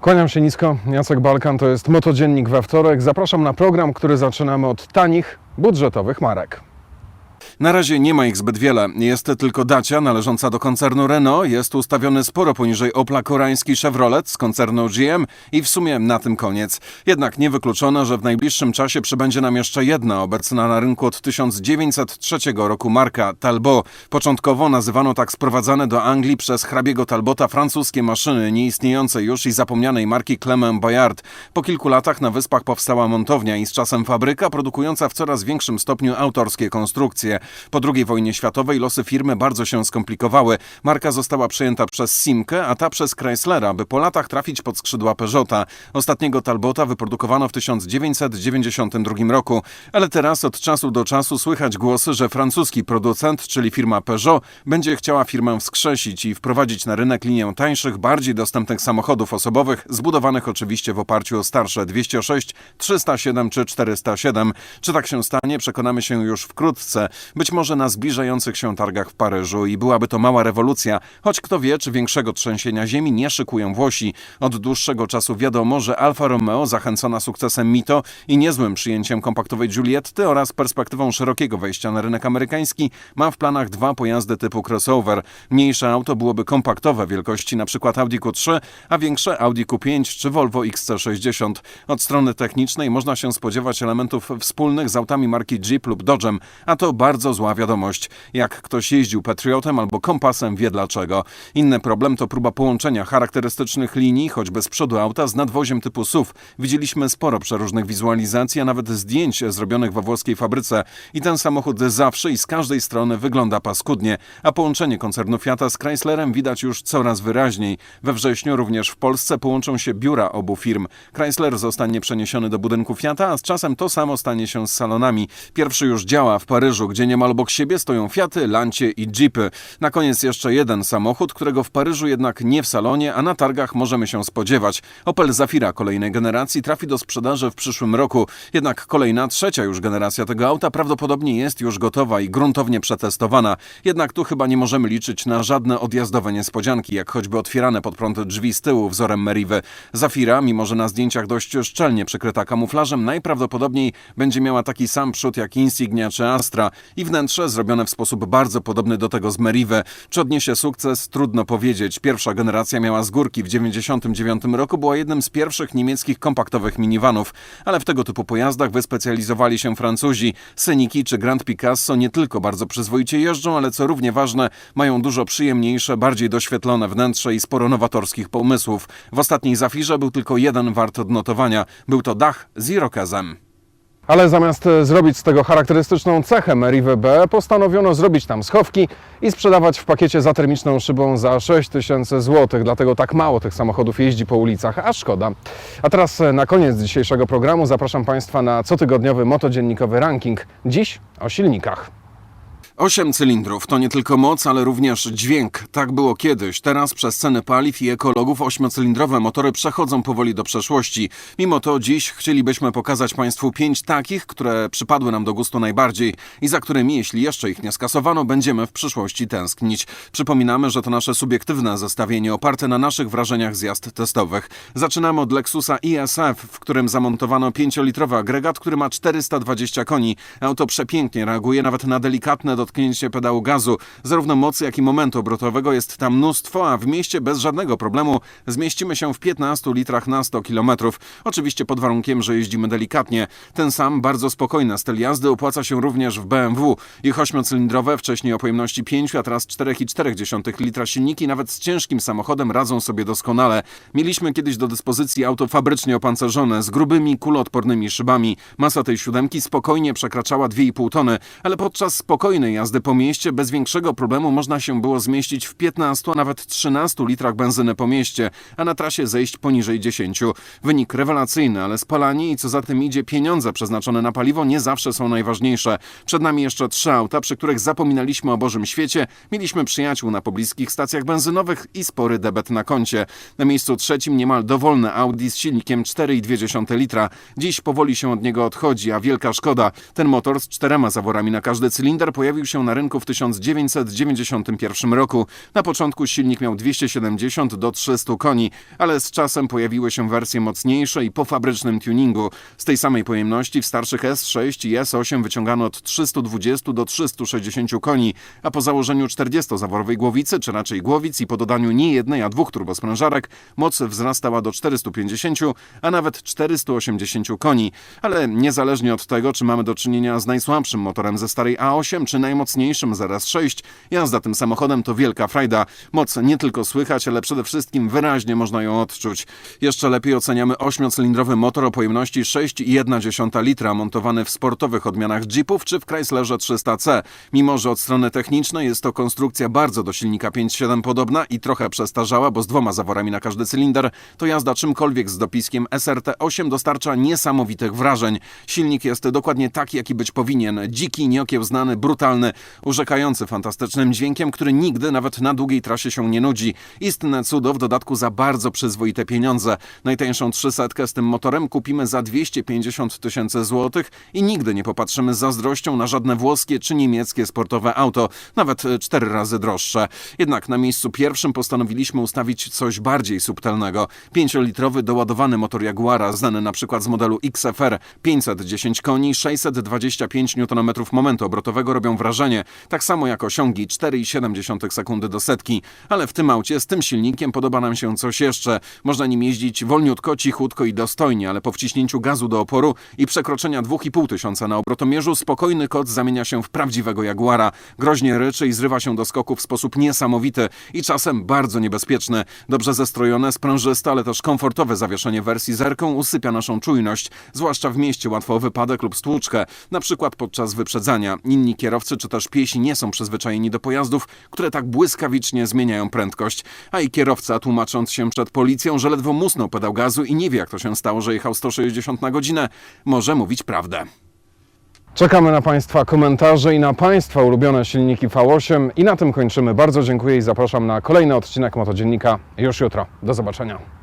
Kłaniam się nisko, Jacek Balkan, to jest Motodziennik we wtorek. Zapraszam na program, który zaczynamy od tanich, budżetowych marek. Na razie nie ma ich zbyt wiele. Jest tylko Dacia należąca do koncernu Renault. Jest ustawiony sporo poniżej Opla koreański Chevrolet z koncernu GM i w sumie na tym koniec. Jednak niewykluczone, że w najbliższym czasie przybędzie nam jeszcze jedna obecna na rynku od 1903 roku marka Talbot. Początkowo nazywano tak sprowadzane do Anglii przez hrabiego Talbota francuskie maszyny nieistniejącej już i zapomnianej marki Clement Bayard. Po kilku latach na wyspach powstała montownia i z czasem fabryka produkująca w coraz większym stopniu autorskie konstrukcje. Po II wojnie światowej losy firmy bardzo się skomplikowały. Marka została przejęta przez Simkę, a ta przez Chryslera, by po latach trafić pod skrzydła Peugeota. Ostatniego Talbota wyprodukowano w 1992 roku, ale teraz od czasu do czasu słychać głosy, że francuski producent, czyli firma Peugeot, będzie chciała firmę wskrzesić i wprowadzić na rynek linię tańszych, bardziej dostępnych samochodów osobowych, zbudowanych oczywiście w oparciu o starsze 206, 307 czy 407. Czy tak się stanie, przekonamy się już wkrótce. Być może na zbliżających się targach w Paryżu i byłaby to mała rewolucja, choć kto wie, czy większego trzęsienia ziemi nie szykują Włosi. Od dłuższego czasu wiadomo, że Alfa Romeo, zachęcona sukcesem Mito i niezłym przyjęciem kompaktowej Giulietty oraz perspektywą szerokiego wejścia na rynek amerykański, ma w planach dwa pojazdy typu crossover. Mniejsze auto byłoby kompaktowe wielkości np. Audi Q3, a większe Audi Q5 czy Volvo XC60. Od strony technicznej można się spodziewać elementów wspólnych z autami marki Jeep lub Dodge'em, a to bardzo zła wiadomość. Jak ktoś jeździł Patriotem albo kompasem, wie dlaczego. Inny problem to próba połączenia charakterystycznych linii, choćby z przodu auta, z nadwoziem typu SUV. Widzieliśmy sporo przeróżnych wizualizacji, a nawet zdjęć zrobionych we włoskiej fabryce. I ten samochód zawsze i z każdej strony wygląda paskudnie, a połączenie koncernu Fiata z Chryslerem widać już coraz wyraźniej. We wrześniu również w Polsce połączą się biura obu firm. Chrysler zostanie przeniesiony do budynku Fiata, a z czasem to samo stanie się z salonami. Pierwszy już działa w Paryżu, gdzie niemal obok siebie stoją Fiaty, Lancie i Jeepy. Na koniec jeszcze jeden samochód, którego w Paryżu jednak nie w salonie, a na targach możemy się spodziewać. Opel Zafira kolejnej generacji trafi do sprzedaży w przyszłym roku. Jednak kolejna, trzecia już generacja tego auta prawdopodobnie jest już gotowa i gruntownie przetestowana. Jednak tu chyba nie możemy liczyć na żadne odjazdowe niespodzianki, jak choćby otwierane pod prąd drzwi z tyłu wzorem Meriwy. Zafira, mimo że na zdjęciach dość szczelnie przykryta kamuflażem, najprawdopodobniej będzie miała taki sam przód jak Insignia czy Astra i wnętrze zrobione w sposób bardzo podobny do tego z Meriwy. Czy odniesie sukces? Trudno powiedzieć. Pierwsza generacja miała z górki w 1999 roku, była jednym z pierwszych niemieckich kompaktowych minivanów, ale w tego typu pojazdach wyspecjalizowali się Francuzi. Syniki czy Grand Picasso nie tylko bardzo przyzwoicie jeżdżą, ale co równie ważne, mają dużo przyjemniejsze, bardziej doświetlone wnętrze i sporo nowatorskich pomysłów. W ostatniej Zafirze był tylko jeden wart odnotowania. Był to dach z irokezem. Ale zamiast e, zrobić z tego charakterystyczną cechę Meriwy B, postanowiono zrobić tam schowki i sprzedawać w pakiecie za termiczną szybą za 6 tysięcy złotych. Dlatego tak mało tych samochodów jeździ po ulicach, a szkoda. A teraz e, na koniec dzisiejszego programu zapraszam Państwa na cotygodniowy motodziennikowy ranking. Dziś o silnikach. Osiem cylindrów to nie tylko moc, ale również dźwięk. Tak było kiedyś. Teraz przez ceny paliw i ekologów ośmiocylindrowe motory przechodzą powoli do przeszłości. Mimo to dziś chcielibyśmy pokazać Państwu pięć takich, które przypadły nam do gustu najbardziej i za którymi, jeśli jeszcze ich nie skasowano, będziemy w przyszłości tęsknić. Przypominamy, że to nasze subiektywne zestawienie oparte na naszych wrażeniach z jazd testowych. Zaczynamy od Lexusa ISF, w którym zamontowano 5-litrowy agregat, który ma 420 koni. Auto przepięknie reaguje nawet na delikatne dotknięcie pedału gazu. Zarówno mocy, jak i momentu obrotowego jest tam mnóstwo, a w mieście bez żadnego problemu zmieścimy się w 15 litrach na 100 km. Oczywiście pod warunkiem, że jeździmy delikatnie. Ten sam, bardzo spokojny styl jazdy opłaca się również w BMW. Ich ośmiocylindrowe, wcześniej o pojemności 5, a teraz 4,4 litra silniki nawet z ciężkim samochodem radzą sobie doskonale. Mieliśmy kiedyś do dyspozycji auto fabrycznie opancerzone, z grubymi, kuloodpornymi szybami. Masa tej siódemki spokojnie przekraczała 2,5 tony, ale podczas spokojnej jazdy po mieście bez większego problemu można się było zmieścić w 15, a nawet 13 litrach benzyny po mieście, a na trasie zejść poniżej 10. Wynik rewelacyjny, ale spalanie i co za tym idzie pieniądze przeznaczone na paliwo nie zawsze są najważniejsze. Przed nami jeszcze trzy auta, przy których zapominaliśmy o Bożym świecie, mieliśmy przyjaciół na pobliskich stacjach benzynowych i spory debet na koncie. Na miejscu trzecim niemal dowolne Audi z silnikiem 4,2 litra. Dziś powoli się od niego odchodzi, a wielka szkoda. Ten motor z czterema zaworami na każdy cylinder pojawił pojawił się na rynku w 1991 roku. Na początku silnik miał 270 do 300 koni, ale z czasem pojawiły się wersje mocniejsze i po fabrycznym tuningu. Z tej samej pojemności w starszych S6 i S8 wyciągano od 320 do 360 koni, a po założeniu 40-zaworowej głowicy, czy raczej głowic i po dodaniu nie jednej, a dwóch turbosprężarek, moc wzrastała do 450, a nawet 480 koni. Ale niezależnie od tego, czy mamy do czynienia z najsłabszym motorem ze starej A8, czy najmocniejszym z RS6, jazda tym samochodem to wielka frajda. Moc nie tylko słychać, ale przede wszystkim wyraźnie można ją odczuć. Jeszcze lepiej oceniamy 8-cylindrowy motor o pojemności 6,1 litra, montowany w sportowych odmianach Jeepów czy w Chryslerze 300C. Mimo, że od strony technicznej jest to konstrukcja bardzo do silnika 5.7 podobna i trochę przestarzała, bo z dwoma zaworami na każdy cylinder, to jazda czymkolwiek z dopiskiem SRT8 dostarcza niesamowitych wrażeń. Silnik jest dokładnie taki, jaki być powinien. Dziki, nieokiełznany, brutalny, urzekający fantastycznym dźwiękiem, który nigdy nawet na długiej trasie się nie nudzi. Istne cudo w dodatku za bardzo przyzwoite pieniądze. Najtańszą 300 z tym motorem kupimy za 250 tysięcy złotych i nigdy nie popatrzymy z zazdrością na żadne włoskie czy niemieckie sportowe auto, nawet cztery razy droższe. Jednak na miejscu pierwszym postanowiliśmy ustawić coś bardziej subtelnego. 5-litrowy doładowany motor Jaguara, znany na przykład z modelu XFR, 510 koni, 625 Nm momentu obrotowego robią wrażenie, tak samo jak osiągi 4,7 sekundy do setki. Ale w tym aucie z tym silnikiem podoba nam się coś jeszcze. Można nim jeździć wolniutko, cichutko i dostojnie, ale po wciśnięciu gazu do oporu i przekroczenia 2,5 tysiąca na obrotomierzu spokojny kot zamienia się w prawdziwego Jaguara. Groźnie ryczy i zrywa się do skoku w sposób niesamowity i czasem bardzo niebezpieczny. Dobrze zestrojone, sprężyste, ale też komfortowe zawieszenie wersji zerką usypia naszą czujność, zwłaszcza w mieście łatwo o wypadek lub stłuczkę, na przykład podczas wyprzedzania. Inni kierowcy czy też piesi nie są przyzwyczajeni do pojazdów, które tak błyskawicznie zmieniają prędkość. A i kierowca, tłumacząc się przed policją, że ledwo musnął pedał gazu i nie wie jak to się stało, że jechał 160 na godzinę, może mówić prawdę. Czekamy na Państwa komentarze i na Państwa ulubione silniki V8 i na tym kończymy. Bardzo dziękuję i zapraszam na kolejny odcinek Motodziennika już jutro. Do zobaczenia.